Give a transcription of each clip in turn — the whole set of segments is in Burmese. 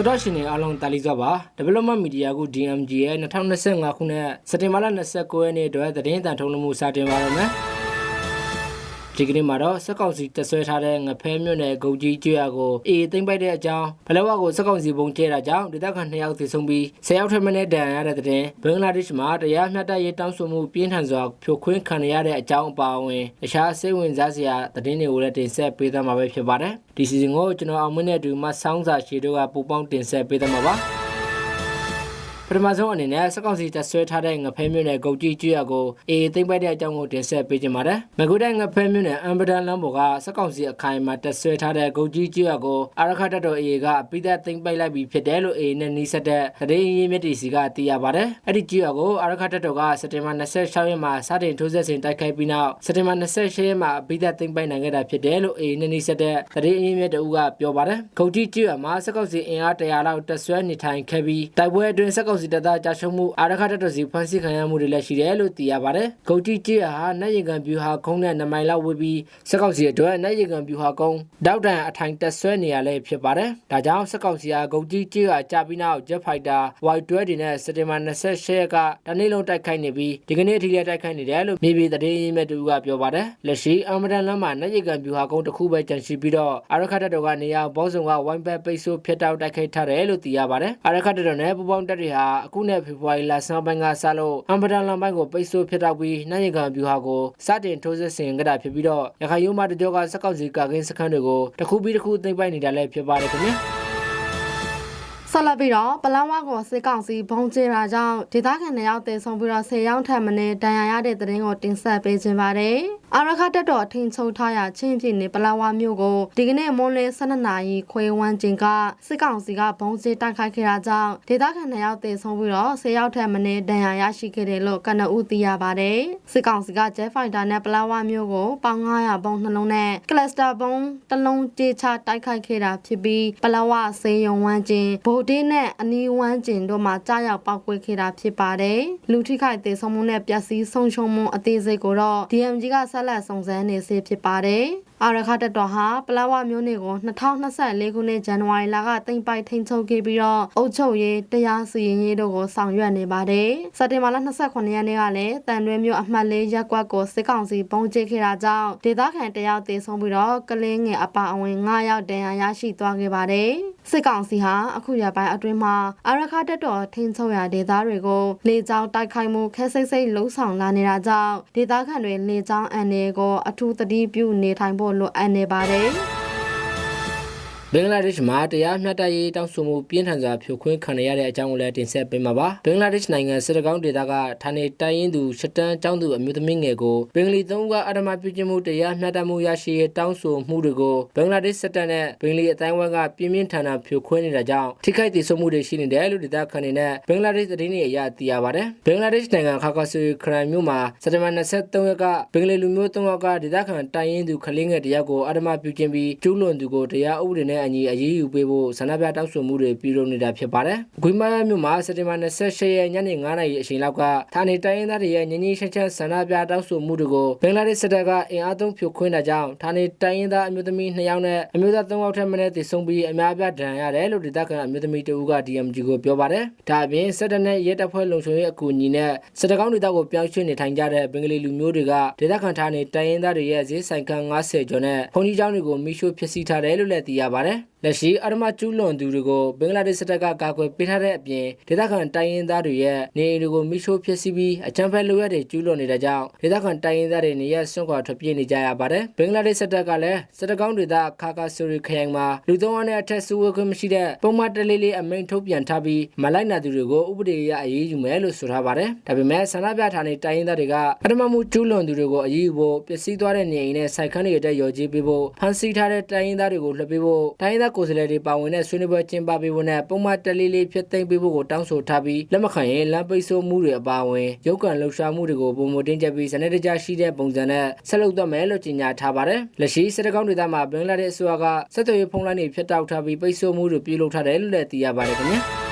တော်တော်ရှင်တွေအားလုံးတာလီစွာပါ Development Media ကို DMG ရဲ့2025ခုနှစ်စက်တင်ဘာလ29ရက်နေ့အတွက်သတင်းအတန်ထုတ်လွှင့်မှုစတင်ပါတော့မယ် ဒီကနေ့မှာတော့စက်ကောင်စီတက်ဆွဲထားတဲ့ငဖဲမြို့နယ်ဂုတ်ကြီးကျွော်ကိုအေးသိမ့်ပိုက်တဲ့အကြောင်းဘလဝကိုစက်ကောင်စီပုံကျဲတာကြောင့်ဒေသခံ2ယောက်သေဆုံးပြီး10ယောက်ထက်မနည်းဒဏ်ရာရတဲ့တဲ့ဘင်္ဂလားဒေ့ရှ်မှာတရားမျှတရေးတောင်းဆိုမှုပြင်းထန်စွာဖြိုခွင်းခံရတဲ့အကြောင်းအပါအဝင်တခြားစိတ်ဝင်စားစရာသတင်းတွေကိုလည်းတင်ဆက်ပေးသွားမှာပဲဖြစ်ပါတယ်ဒီစီစဉ်ကိုကျွန်တော်အောင်မင်းနဲ့အတူမဆောင်းစာရှည်တို့ကပူပေါင်းတင်ဆက်ပေးသွားမှာပါ ပထမဆုံးအနေနဲ့စက်ကောင်စီတက်ဆွဲထားတဲ့ငဖဲမြို့နယ်ဂုတ်ကြီးကျွရကိုအေးသိမ့်ပိုက်တဲ့အကြောင်းကိုတင်ဆက်ပေးကြပါမယ်။မကွေးတိုင်းငဖဲမြို့နယ်အမ်ဘဒန်လမ်းပေါ်ကစက်ကောင်စီအခိုင်အမာတက်ဆွဲထားတဲ့ဂုတ်ကြီးကျွရကိုအာရခတ်တပ်တော်အေးကပိသက်သိမ့်ပိုက်လိုက်ပြီးဖြစ်တယ်လို့အေးနဲ့နှီးဆက်တဲ့သတင်းရင်းမြစ်တီစီကသိရပါတယ်။အဲ့ဒီကျွရကိုအာရခတ်တပ်တော်ကစက်တင်ဘာ26ရက်မှာစတင်ထိုးဆက်စဉ်တိုက်ခိုက်ပြီးနောက်စက်တင်ဘာ28ရက်မှာပိသက်သိမ့်ပိုက်နိုင်ခဲ့တာဖြစ်တယ်လို့အေးနဲ့နှီးဆက်တဲ့သတင်းရင်းမြစ်တူကပြောပါတယ်။ဂုတ်ကြီးကျွရမှာစက်ကောင်စီအင်အား100လောက်တက်ဆွဲနေထိုင်ခဲ့ပြီးတိုက်ပွဲအတွင်းစက်ကောင်စီတပ်သားကြာရှုံးမှုအာရခတ်တပ်တော်စီဖမ်းဆီးခံရမှုတွေလည်းရှိတယ်လို့သိရပါတယ်။ဂုတ်ကြီးကျွရဟာနိုင်ရီကန်ဗျူဟာခုံးနဲ့နမိုင်လောက်ဝေးပြီးစက်ကောင်စီအတွက်နိုင်ရီကန်ဗျူဟာကုန်းတောက်တန်အထိုင်တက်ဆွဲနေရလဲဖြစ်ပါတယ်။ဒါကြောင့်စက်ကောင်စီဟာဂုတ်ကြီးကျွရကြပြီးနောက် Jet Fighter Y12 တွေနဲ့စက်တင်ဘာ28ရက်ကတနေ့လုံးတိုက်ခိုက်နေပြီးဒီကနေ့အထိလည်းတိုက်ခိုက်နေတယ်လို့မြေပြည်သတင်းရင်းမြစ်တူကပြောပါတယ်။လက်ရှိအမဒန်လမ်းမှာနိုင်ရီကန်ဗျူဟာကုန်းတစ်ခုပဲကျန်ရှိပြီးတော့အာရခတ်တပ်တော်ကနေရာဘောစုံကဝိုင်းဘက်ပိတ်ဆို့ဖျက်တောက်တိုက်ခိုက်ထားတယ်လို့သိရပါတယ်။အာရခတ်တပ်တော်နဲ့ပူပေါင်းတပ်တွေဟာအခုနဲ့ဖေဖော်ဝါရီလဆန်းပိုင်းကစလို့အမ်ဘဒန်လမ်းပိုင်းကိုပိတ်ဆို့ဖျက်တောက်ပြီးနိုင်ရီကန်ဗျူဟာကိုစတင်ထိုးစစ်ဆင်ကြတာဖြစ်ပြီးတော့ရခိုင်ရုံးမတကြောကစက်ကောက်စီကာကင်းစခန်းတွေကိုတစ်ခုပြီးတစ်ခုသိမ်းပိုက်နေတာလည်းဖြစ်ပါတယ်ခင်ဗျာ။ ဆက်လက်ပြီးတော့ပလန်ဝါကိုစစ်ကောင်စီဘုံကျတာကြောင့်ဒေသခံတွေရောက်တေဆုံးပြီးတော့10ရောင်းထပ်မနေဒဏ်ရာရတဲ့တဲ့ရင်ကိုတင်ဆက်ပေးခြင်းပါတယ်။အာရခတက်တော်ထင်းချုပ်ထားရချင်းပြည်နယ်ပလန်ဝါမြို့ကိုဒီကနေ့မွန်းလယ်12နာရီခွဲဝန်းကျင်ကစစ်ကောင်စီကဘုံကျတိုက်ခိုက်ခဲ့တာကြောင့်ဒေသခံတွေရောက်တေဆုံးပြီးတော့10ရောက်ထပ်မနေဒဏ်ရာရရှိခဲ့တယ်လို့ကနဦးသိရပါတယ်။စစ်ကောင်စီကဂျက်ဖိုက်တာနဲ့ပလန်ဝါမြို့ကိုပေါင်900ဘုံနှလုံးနဲ့ကလစတာဘုံတစ်လုံးကြေချတိုက်ခိုက်ခဲ့တာဖြစ်ပြီးပလန်ဝစေယုံဝန်းကျင်ဗိုလ်ဒေးနဲ့အနီးဝန်းကျင်တို့မှာကြားရောက်ပောက်ကွဲခဲ့တာဖြစ်ပါတယ်။လူထိခိုက်သေဆုံးမှုနဲ့ပျက်စီးဆုံးရှုံးမှုအသေးစိတ်ကိုတော့ DMG ကဆက်လက်စုံစမ်းနေစေဖြစ်ပါတယ်။ အာရခတက်တော်ဟာပလောဝမျိုးနေကို2024ခုနှစ်ဇန်နဝါရီလကတင်ပိုက်ထိန်ချုပ်ခဲ့ပြီးတော့အုပ်ချုပ်ရေးတရားစီရင်ရေးတို့ကိုဆောင်ရွက်နေပါတယ်။စက်တင်ဘာလ28ရက်နေ့ကလည်းတန်တွဲမျိုးအမှတ်လေးရက်ကွက်ကိုစစ်ကောင်စီပုံကျခဲ့တာကြောင့်ဒေသခံတယောက်သေဆုံးပြီးတော့ကလင်းငယ်အပါအဝင်9ယောက်ဒဏ်ရာရရှိသွားခဲ့ပါတယ်။စစ်ကောင်စီဟာအခုရပိုင်းအတွင်းမှာအာရခတက်တော်ထိန်ချုပ်ရာဒေသတွေကိုလေကြောင်းတိုက်ခိုက်မှုခဲစိတ်စိတ်လှုံ့ဆော်လာနေတာကြောင့်ဒေသခံတွေလေကြောင်းအန်တွေကိုအထူးသတိပြုနေထိုင်ဖို့လိုအပ်နေပါတယ်။ ဘင်္ဂလားဒေ့ရှ်မှာတရားမျှတရေးတောင်းဆိုမှုပြင်းထန်စွာဖြိုခွင်းခံရတဲ့အကြောင်းကိုလည်းတင်ဆက်ပေးမှာပါဘင်္ဂလားဒေ့ရှ်နိုင်ငံစစ်တကောင်းဒေသကဌာနေတိုင်းရင်းသူရှတန်းကျောင်းသူအမျိုးသမီးငယ်ကိုဘင်္ဂလီသုံးကအဓမ္မပြုကျင့်မှုတရားမျှတမှုရရှိရေးတောင်းဆိုမှုတွေကိုဘင်္ဂလားဒေ့ရှ်စစ်တပ်နဲ့ဘင်္ဂလီအတိုင်းဝိုင်းကပြင်းပြင်းထန်ထန်ဖြိုခွင်းနေတာကြောင့်ထိခိုက်ဒေဆုံးမှုတွေရှိနေတယ်လို့ဒေသခံတွေနဲ့ဘင်္ဂလားဒေ့ရှ်သတင်းတွေအရသိရပါတယ်ဘင်္ဂလားဒေ့ရှ်နိုင်ငံခါကာဆူခရိုင်မြို့မှာစက်တဘာ23ရက်ကဘင်္ဂလီလူမျိုး3ယောက်ကဒေသခံတိုင်းရင်းသူခလင်းငယ်တယောက်ကိုအဓမ္မပြုကျင့်ပြီးကျူးလွန်သူကိုတရားဥပဒေနဲ့အညီအရေးယူပေးဖို့ဆန္ဒပြတောင်းဆိုမှုတွေပြုလုပ်နေတာဖြစ်ပါတယ်။ဂွေမာယာမြို့မှာစက်တင်ဘာ28ရက်ညနေ9:00နာရီအချိန်လောက်ကဌာနေတိုင်းရင်းသားတွေရဲ့ငင်းငင်းချက်ချက်ဆန္ဒပြတောင်းဆိုမှုတွေကိုဘင်္ဂလားဒေ့ရှ်စစ်တပ်ကအင်အားသုံးဖြိုခွင်းတာကြောင့်ဌာနေတိုင်းရင်းသားအမျိုးသမီး2ယောက်နဲ့အမျိုးသား3ယောက်ထက်မနည်းသေဆုံးပြီးအများပြဒဏ်ရာရတယ်လို့ဒေသခံအမျိုးသမီးတဦးက DMG ကိုပြောပါတယ်။ဒါအပြင်စစ်တပ်နဲ့ရဲတပ်ဖွဲ့လုံခြုံရေးအကူအညီနဲ့စစ်တကောင်းဒေသကိုပြောင်းရွှေ့နေထိုင်ကြတဲ့ဘင်္ဂလီလူမျိုးတွေကဒေသခံဌာနေတိုင်းရင်းသားတွေရဲ့ဈေးဆိုင်ခန်း90ကျော်နဲ့ဖုန်ကြီးကျောင်းတွေကိုမိရှို့ဖျက်ဆီးထားတယ်လို့လည်းသိရပါတယ်။ Ere လက်ရှိအရမကျူးလွန်သူတွေကိုဘင်္ဂလားဒေ့ရှ်စစ်တပ်ကကာကွယ်ပေးထားတဲ့အပြင်ဒေသခံတိုင်းရင်းသားတွေရဲ့နေအိမ်တွေကိုမိရှို့ဖျက်ဆီးပြီးအကြမ်းဖက်လုပ်ရတဲ့ကျူးလွန်နေတဲ့ကြောင့်ဒေသခံတိုင်းရင်းသားတွေနေရဆွန့်ခွာထွက်ပြေးနေကြရပါတယ်။ဘင်္ဂလားဒေ့ရှ်စစ်တပ်ကလည်းစစ်တကောင်းဒေသခါကာဆူရီခရိုင်မှာလူသုံးဝနဲ့အထက်စုဝေးခွင့်မရှိတဲ့ပုံမှန်တလေးလေးအမိန့်ထုတ်ပြန်ထားပြီးမလိုက်နာသူတွေကိုဥပဒေအရအရေးယူမယ်လို့ဆိုထားပါတယ်။ဒါပေမဲ့ဆန္ဒပြဌာနေတိုင်းရင်းသားတွေကပထမမှုကျူးလွန်သူတွေကိုအရေးယူဖို့ပျက်စီးသွားတဲ့နေအိမ်နဲ့စိုက်ခန်းတွေအတွက်ရော်ကြီးပေးဖို့ဖမ်းဆီးထားတဲ့တိုင်းရင်းသားတွေကိုလွှတ်ပေးဖို့တိုင်းရင်းသားကိုယ်စားလှယ်တွေပါဝင်တဲ့ဆွေးနွေးပွဲကျင်းပပေးဖို့နဲ့ပုံမှန်တလေးလေးဖြစ်သိမ်းပေးဖို့ကိုတောင်းဆိုထားပြီးလက်မခံရင်လမ်းပိတ်ဆို့မှုတွေအပါအဝင်ရုပ်ကံလှုပ်ရှားမှုတွေကိုပုံမတင်းကျပ်ပြီးစနစ်တကျရှိတဲ့ပုံစံနဲ့ဆက်လုပ်သွားမယ်လို့ကြေညာထားပါတယ်။လက်ရှိစစ်တကောင်းဒေသမှာဘင်္ဂလားဒေ့ရှ်အစိုးရကစစ်သွေးဖုံးလိုင်းတွေဖျက်တောက်ထားပြီးပိတ်ဆို့မှုတွေပြုလုပ်ထားတယ်လို့လည်းသိရပါတယ်ခင်ဗျာ။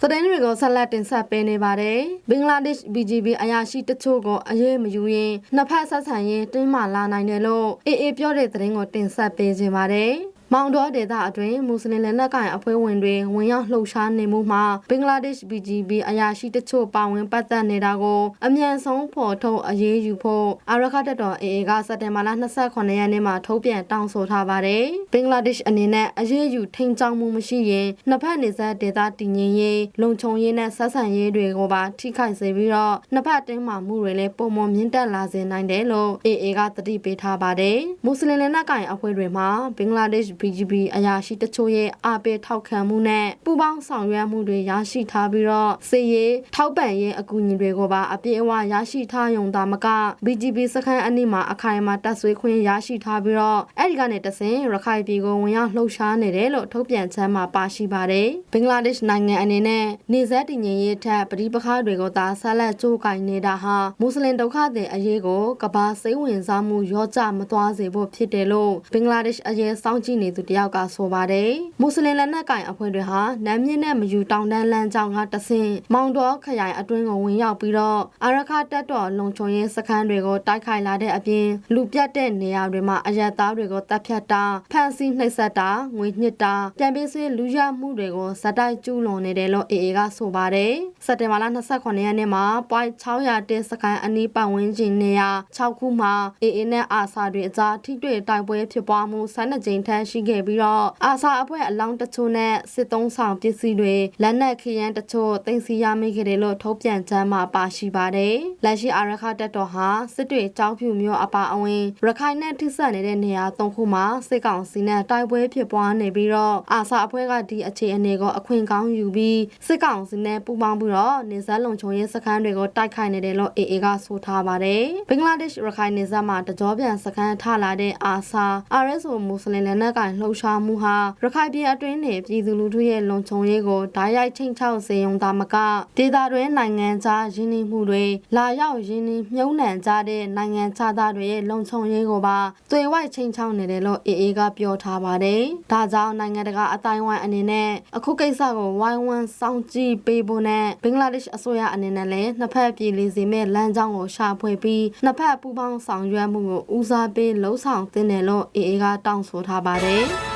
သတင်းတွေကိုဆက်လက်တင်ဆက်ပေးနေပါတယ်။ဘင်္ဂလားဒေ့ရှ် BGB အရာရှိတချို့ကိုအရေးမယူရင်နှစ်ဖက်ဆက်ဆံရေးတင်းမာလာနိုင်တယ်လို့အေးအေးပြောတဲ့သတင်းကိုတင်ဆက်ပေးခြင်းပါတယ်။ မောင်တော်ဒေသအတွင်းမွတ်စလင်လက်နက်ကိုင်အဖွဲ့ဝင်တွေဝင်ရောက်လှုပ်ရှားနေမှုမှာဘင်္ဂလားဒေ့ရှ် BGB အရာရှိတချို့ပါဝင်ပတ်သက်နေတာကိုအမြန်ဆုံးဖော်ထုတ်အရေးယူဖို့အာရခတက်တော် AA ကစက်တင်ဘာလ28ရက်နေ့မှာထုတ်ပြန်တောင်းဆိုထားပါတယ်။ဘင်္ဂလားဒေ့ရှ်အနေနဲ့အရေးယူထိန်းချောင်းမှုမရှိရင်နှစ်ဖက်နေဆက်ဒေသတည်ငြိမ်ရေးလုံခြုံရေးနဲ့ဆက်ဆံရေးတွေကိုပါထိခိုက်စေပြီးတော့နှစ်ဖက်တင်းမာမှုတွေလည်းပုံမမြင့်တက်လာစေနိုင်တယ်လို့ AA ကသတိပေးထားပါတယ်။မွတ်စလင်လက်နက်ကိုင်အဖွဲ့တွေမှာဘင်္ဂလားဒေ့ရှ် BGB အရာရှိတချို့ရဲ့အားပေးထောက်ခံမှုနဲ့ပူးပေါင်းဆောင်ရွက်မှုတွေရရှိထားပြီးတော့စေရေးထောက်ပံ့ရေးအကူအညီတွေကိုပါအပြည့်အဝရရှိထားရုံသာမက BGB စခန်းအနည်းမှာအခိုင်အမာတပ်ဆွေးခွင့်ရရှိထားပြီးတော့အဲ့ဒီကနေတဆင်ရခိုင်ပြည်ကိုဝင်ရောက်လှုပ်ရှားနေတယ်လို့ထုတ်ပြန်ချက်မှာပါရှိပါတယ်။ဘင်္ဂလားဒေ့ရှ်နိုင်ငံအနေနဲ့နေဆက်တည်ငြိမ်ရေးထက်ပဋိပက္ခတွေကိုသာဆက်လက်ကြိုးကင်နေတာဟာမွတ်စလင်ဒုက္ခသည်အရေးကိုကဘာစိတ်ဝင်စားမှုရောကြမသွားစေဖို့ဖြစ်တယ်လို့ဘင်္ဂလားဒေ့ရှ်အရေးစောင့်ကြည့်နေသူတယောက်ကဆိုပါတယ်။မွတ်စလင်လက်နက်ကိုင်အဖွဲ့တွေဟာနမ်းမြင့်နဲ့မယူတောင်တန်းလမ်းကြောင်းကတဆင့်မောင်တော်ခရိုင်အတွင်းကိုဝင်ရောက်ပြီးတော့အာရခတက်တော်လုံခြုံရေးစခန်းတွေကိုတိုက်ခိုက်လာတဲ့အပြင်လူပြတ်တဲ့နေရာတွေမှာအရက်သားတွေကိုတပ်ဖြတ်တာဖမ်းဆီးနှိပ်စက်တာငွေညှစ်တာပြန်ပေးဆွေးလူရမှုတွေကိုဇက်တိုက်ကျူးလွန်နေတယ်လို့ AA ကဆိုပါတယ်စက်တင်ဘာလ28ရက်နေ့မှာ point 600တဲစခန်းအနီးပတ်ဝန်းကျင်နေရာ6ခုမှာ AA နဲ့အာဆာတွေအကြားထိတွေ့တိုက်ပွဲဖြစ်ပွားမှု12ကြိမ်ထက်ရှိခဲ့ပြီးတော့အာဆာအဖွဲ့အလောင်းတချို့နဲ့စစ်သုံးဆောင်ပစ္စည်းတွေလက်နက်ခရမ်းတချို့တင်စီရမိခဲ့တယ်လို့ထုတ်ပြန်ကြမ်းမှာပါရှိပါတယ်လက်ရှိအာရခတက်တော်ဟာစစ်တွေကြောင်းဖြူမျိုးအပါအဝင် ရခိုင်နဲ့ထိစပ်နေတဲ့နေရာ၃ခုမှာစစ်ကောင်စီနဲ့တိုက်ပွဲဖြစ်ပွားနေပြီးတော့အာဆာအဖွဲ့ကဒီအခြေအနေကိုအခွင့်ကောင်းယူပြီးစစ်ကောင်စီနဲ့ပူးပေါင်းပြီးတော့နေဇက်လုံခြုံရေးစခန်းတွေကိုတိုက်ခိုက်နေတယ်လို့ AA ကဆိုထားပါတယ်ဘင်္ဂလားဒေ့ရှ်ရခိုင်နေဇက်မှာတကြောပြန်စခန်းထလာတဲ့အာဆာ RSO မွတ်စလင်လက်နက်ကိုင်လှုပ်ရှားမှုဟာရခိုင်ပြည်အတွင်းနေပြည်သူလူထုရဲ့လုံခြုံရေးကိုဓာတ်ရိုက်ချိန်ချောက်စေုံသာမကဒေသတွင်းနိုင်ငံခြားရင်းနှီးမှုတွေလာရောက်ရင်းနှီးမြုံနှံကြတဲ့နိုင်ငံခြားသားတွေရဲ့လုံခြုံရေးကိုပါသွေဝိုက်ချိန်ချောက်နေတယ်လို့ AA ကပြောထားပါတယ်။ဒါကြောင့်နိုင်ငံတကာအတိုင်းအဝိုင်းအနေနဲ့အခုကိစ္စကိုဝိုင်းဝန်းစောင့်ကြည့်ပေးဖို့နဲ့ဘင်္ဂလားဒေ့ရှ်အစိုးရအနေနဲ့လည်းနှစ်ဖက်ပြည်လည်စေမဲ့လမ်းကြောင်းကိုရှာဖွေပြီးနှစ်ဖက်ပူးပေါင်းဆောင်ရွက်မှုကိုဦးစားပေးလှုံ့ဆော်သင့်တယ်လို့ AA ကတောင်းဆိုထားပါတယ်။ 네.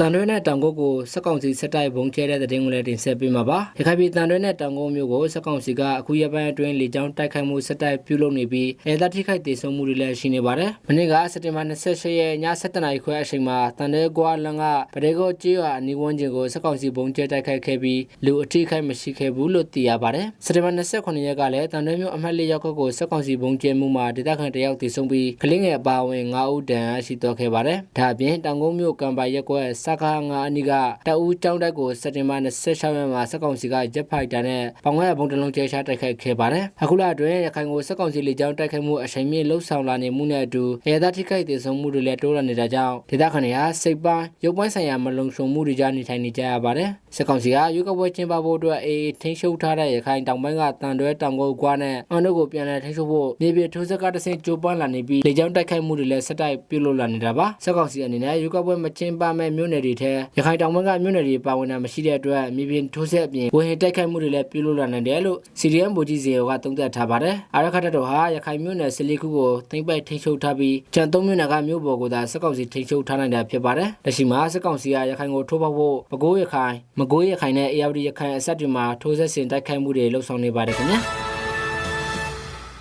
တန်တွဲနဲ့တောင်ကုတ်ကိုစက်ကောင်စီစစ်တိုက်ဘုံကျဲတဲ့တဲ့တင်ကိုလည်းတင်ဆက်ပေးမှာပါရခိုင်ပြည်တန်တွဲနဲ့တောင်ကုတ်မြို့ကိုစက်ကောင်စီကအခုရက်ပိုင်းအတွင်းလေကြောင်းတိုက်ခိုက်မှုစစ်တိုက်ပြုလုပ်နေပြီးအဲဒါထိခိုက်ဒေဆုံးမှုတွေလည်းရှိနေပါတယ်မနေ့ကစက်တင်ဘာ28ရက်ည7:00နာရီခွဲအချိန်မှာတန်တွဲကွာလန်ကပဒေကောကျေးရွာအနီးဝန်းကျင်ကိုစက်ကောင်စီဘုံကျဲတိုက်ခိုက်ခဲ့ပြီးလူအထိခိုက်မရှိခဲ့ဘူးလို့သိရပါတယ်စက်တင်ဘာ29ရက်ကလည်းတန်တွဲမြို့အမှတ်၄ရောက်ကိုစက်ကောင်စီဘုံကျဲမှုမှာဒေသခံတယောက်ဒေဆုံးပြီးကလင်းငယ်အပါအဝင်9ဦးတန်းရှိတော့ခဲ့ပါတယ်ဒါအပြင်တောင်ကုန်းမြို့ကံပါရက်ကွက်စကားငါအနီးကတအူးကျောင်းတက်ကိုစက်တင်ဘာ26ရက်မှာစက်ကောင်စီကဂျက်ဖိုက်တာနဲ့ပောင်ခွဲဘုံတလုံးကျဲချတိုက်ခိုက်ခဲ့ပါတယ်အခုလအတွင်းရခိုင်ကိုစက်ကောင်စီလေကြောင်းတိုက်ခိုက်မှုအချိန်မြင့်လှုပ်ဆောင်လာနေမှုနဲ့အတူအရသာထိခိုက်ဒေဆုံးမှုတွေလည်းတိုးလာနေတာကြောင့်ဒေသခံတွေဟာစိတ်ပိုင်းရုပ်ပိုင်းဆိုင်ရာမလုံခြုံမှုတွေကြားနေထိုင်နေကြရပါတယ်စက်ကောင်စီကရွေးကောက်ပွဲကျင်းပဖို့အတွက်အေးထိန်းချုပ်ထားတဲ့ရခိုင်တောင်ပိုင်းကတန်တွဲတောင်ကုန်းကွာနဲ့အန်တို့ကိုပြန်လည်ထိန်းချုပ်ဖို့မြေပြင်ထိုးစက်ကတဆင့်ကြိုးပမ်းလာနေပြီးလေကြောင်းတိုက်ခိုက်မှုတွေလည်းဆက်တိုက်ပြုလုပ်လာနေတာပါစက်ကောင်စီအနေနဲ့ရွေးကောက်ပွဲမကျင်းပမဲ့မြို့နယ်တွေထဲရခိုင်တောင်ပိုင်းကမြို့နယ်တွေပါဝင်တာမရှိတဲ့အတွက်မြေပြင်ထိုးဆက်အပြင်ဝေဟင်တိုက်ခိုက်မှုတွေလည်းပြုလုပ်လာနိုင်တယ်လို့ CDM ဗိုလ်ကြီးစီရောကသုံးသပ်ထားပါတယ်အာရခတ်တော်ဟာရခိုင်မြို့နယ်14ခုကိုသိမ်းပိုက်ထိန်းချုပ်ထားပြီးကျန်3မြို့နယ်ကမြို့ပေါ်ကိုသာစက်ကောင်စီထိန်းချုပ်ထားနိုင်တာဖြစ်ပါတယ်လက်ရှိမှာစက်ကောင်စီကရခိုင်ကိုထိုးပေါက်ဖို့ပကိုးရခိုင်မကိုးရခိုင်နဲ့အေယာဝတီရခိုင်အဆက်တွေမှာထိုးဆက်ဆင်တိုက်ခိုက်မှုတွေလှုပ်ဆောင်နေပါတယ်ခင်ဗျာ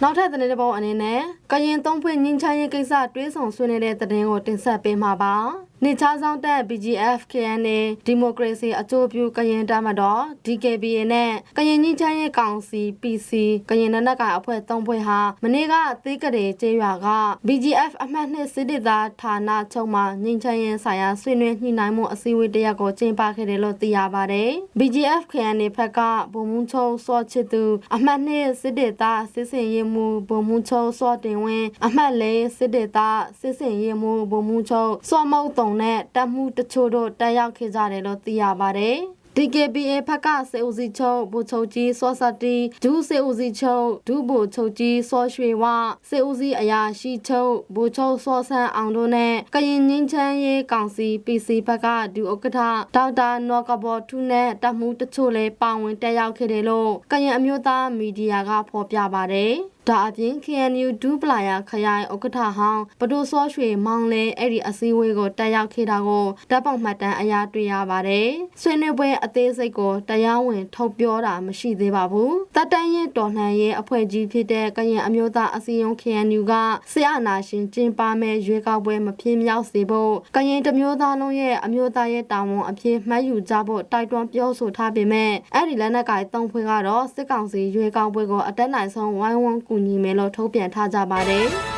နောက်ထပ်သတင်းတစ်ပုဒ်အနေနဲ့ကရင်သုံးဖွဲ့ညှင်းချရေးကိစ္စတွေးဆောင်ဆွေးနွေးတဲ့သတင်းကိုတင်ဆက်ပေးမှာပါ။ နေချဆောင်တဲ့ BGF KNA ဒီမိုကရေစီအကျိုးပြုကရင်တပ်မတော် DKBA နဲ့ကရင်ညှင်းချရေးကောင်စီ PC ကရင်နနက်ကအဖွဲ့သုံးဖွဲ့ဟာမနေ့ကသီးကရေကျေးရွာက BGF အမှတ်နှစ်စစ်ဒေသဌာနချုပ်မှာညှင်းချရေးဆိုင်ရာဆွေးနွေးညှိနှိုင်းမှုအစည်းအဝေးတရက်ကိုကျင်းပခဲ့တယ်လို့သိရပါတယ်။ BGF KNA ဘက်ကဘုံမှုချုံစောချစ်သူအမှတ်နှစ်စစ်ဒေသစစ်စင်ရေးမှုဘုံမှုချုံစောတင်ဝင်းအမှတ်လေးစစ်ဒေသစစ်စင်ရေးမှုဘုံမှုချုံစောမုတ်တုံနဲ့တပ်မှုတချို့တို့တက်ရောက်ခဲ့ကြတယ်လို့သိရပါတယ်။ DKBA ဖက်ကစေဦးစီချုပ်ဘူချုပ်ကြီးစောစတီဒူးစေဦးစီချုပ်ဒူးဘူချုပ်ကြီးစောရွှေဝစေဦးစီအရာရှိချုပ်ဘူချုပ်စောဆန်းအောင်တို့နဲ့ကရင်ငင်းချမ်းရေးကောင်စီ PC ဘက်ကဒူဥက္ကဋ္ဌဒေါက်တာနော်ကဘော်ထူးနဲ့တပ်မှုတချို့လည်းပါဝင်တက်ရောက်ခဲ့တယ်လို့ကရင်အမျိုးသားမီဒီယာကဖော်ပြပါတယ်။ ဒါအပြင် KNU ဒူပလာယာခရိုင်ဥက္ကဋ္ဌဟောင်းပဒိုစောရွှေမောင်လဲအဲ့ဒီအစည်းအဝေးကိုတက်ရောက်ခဲ့တာကိုတပ်ပေါက်မှတ်တမ်းအရာတွေ့ရပါတယ်။ဆွေးနွေးပွဲအသေးစိတ်ကိုတရားဝင်ထုတ်ပြောတာမရှိသေးပါဘူး။တပ်တန်းရင်တော်လှန်ရေးအဖွဲ့ကြီးဖြစ်တဲ့ကရင်အမျိုးသားအစည်းအရုံး KNU ကဆရာနာရှင်ကျင်းပမဲ့ရွေးကောက်ပွဲမဖြစ်မြောက်စေဖို့ကရင်တမျိုးသားလုံးရဲ့အမျိုးသားရဲ့တာဝန်အဖြစ်မှတ်ယူကြဖို့တိုက်တွန်းပြောဆိုထားပေမဲ့အဲ့ဒီလက်နက်ကိုင်သုံးဖွဲ့ကတော့စစ်ကောင်စီရွေးကောက်ပွဲကိုအတက်နိုင်ဆုံးဝိုင်းဝန်းကူညီမယ်လို့ထုတ်ပြန်ထားကြပါတယ်။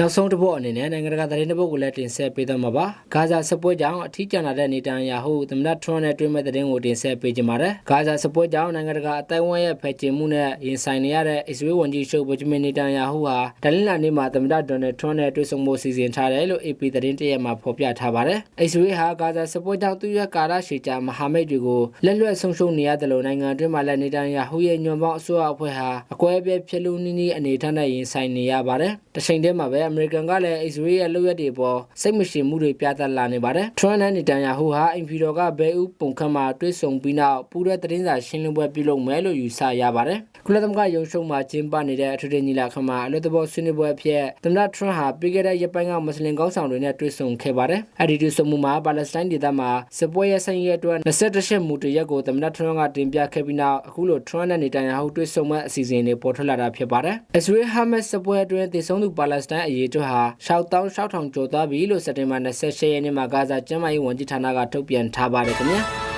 နောက်ဆုံးတစ်ပုတ်အနေနဲ့နိုင်ငံတကာသတင်းတစ်ပုတ်ကိုလည်းတင်ဆက်ပေးသွားမှာပါ။ဂါဇာစစ်ပွဲကြောင့်အထီးကျန်လာတဲ့နေတန်ယာဟုသမ္မတထရန့်နဲ့တွေ့မဲ့သတင်းကိုတင်ဆက်ပေးကြပါမယ်။ဂါဇာစစ်ပွဲကြောင့်နိုင်ငံတကာအတိုင်းအဝန်းရဲ့ဖယ်ကျဉ်မှုနဲ့ရင်ဆိုင်နေရတဲ့အစ္စရေးဝန်ကြီးချုပ်ဗဂျမင်နေတန်ယာဟုဟာဒလင်လာနေ့မှာသမ္မတဒေါ်နယ်ထရန့်နဲ့တွေ့ဆုံဖို့စီစဉ်ထားတယ်လို့ AP သတင်းတရက်မှာဖော်ပြထားပါတယ်။အစ္စရေးဟာဂါဇာစစ်ပွဲကြောင့်သူ့ရဲ့ကာလရှည်ကြာမဟာမိတ်တွေကိုလက်လွတ်ဆုံးရှုံးနေရတယ်လို့နိုင်ငံအတွင်းမှာလည်းနေတန်ယာဟုရဲ့ညွန်ပေါင်းအစိုးရအဖွဲ့ဟာအကွဲအပြဲဖြစ်လူနီးနီးအနေထားနဲ့ရင်ဆိုင်နေရပါတယ်။တချိန်တည်းမှာပဲအမေရိကန်ကလည်းအစ္စရေးရဲ့လုပ်ရက်တွေပေါ်စိတ်မရှည်မှုတွေပြသလာနေပါတယ်။ထရန့်နဲ့နေတန်ယာဟုဟာအင်ဖီတော်ကဘဲဥပုံခန့်မှာတွေ့ဆုံပြီးနောက်ပူးတဲ့သတင်းစာရှင်းလင်းပွဲပြုလုပ်မယ်လို့ယူဆရပါတယ်။ကုလသမဂ္ဂရုံးရှုံးမှာကျင်းပနေတဲ့အထူးညီလာခံမှာအလွတ်တဘောဆွေးနွေးပွဲအဖြစ်သမ္မတထရန့်ဟာပြီးခဲ့တဲ့ရက်ပိုင်းကမွတ်စလင်ကောင်းဆောင်တွေနဲ့တွေ့ဆုံခဲ့ပါတယ်။အဲဒီတွေ့ဆုံမှုမှာပါလက်စတိုင်းဒေသမှာစစ်ပွဲရဲ့ဆိုင်ရဲ့အတွက်21ရှစ်မူတရက်ကိုသမ္မတထရန့်ကတင်ပြခဲ့ပြီးနောက်အခုလိုထရန့်နဲ့နေတန်ယာဟုတွေ့ဆုံမဲ့အစီအစဉ်တွေပေါ်ထွက်လာတာဖြစ်ပါတယ်။အစ္စရေးဟာမတ်စစ်ပွဲအတွင်းတည်ဆုံသူပါလက်စတိုင်းအရေးအတွက်ဟာ6000ကျော်သွားပြီလို့စက်တင်ဘာ28ရက်နေ့မှာဂါဇာကျမ်းမာရေးဝန်ကြီးဌာနကထုတ်ပြန်ထားပါတယ်ခင်ဗျာ။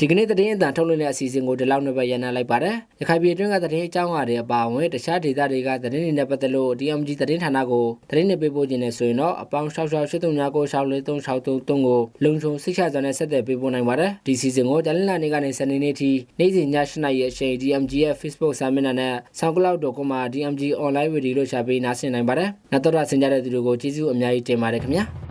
ဒီကနေ့သတင်းအတန်ထုတ်လွှင့်တဲ့အစီအစဉ်ကိုဒီလောက်နဲ့ပဲရန်နာလိုက်ပါတယ်။ရခိုင်ပြည်တွင်းကသတင်းအကြောင်းအရာတွေအပါအဝင်တခြားဒေသတွေကသတင်းတွေနဲ့ပတ်သက်လို့ DMG သတင်းဌာနကိုသတင်းတွေပေးပို့ခြင်းနဲ့ဆိုရင်တော့အပေါင်း6683966333ကိုလုံခြုံစိတ်ချစွာနဲ့ဆက်သွယ်ပေးပို့နိုင်ပါတယ်။ဒီစီစဉ်ကိုတလင်းလာနေကနေစနေနေ့ထိနေ့စဉ်ည7:00နာရီအချိန် DMG ရဲ့ Facebook စာမျက်နှာနဲ့ SoundCloud.com မှာ DMG Online Radio လို့ရှာပေးနားဆင်နိုင်ပါတယ်။နောက်တော့ဆင်ကြတဲ့သူတွေကိုကျေးဇူးအများကြီးတင်ပါတယ်ခင်ဗျာ။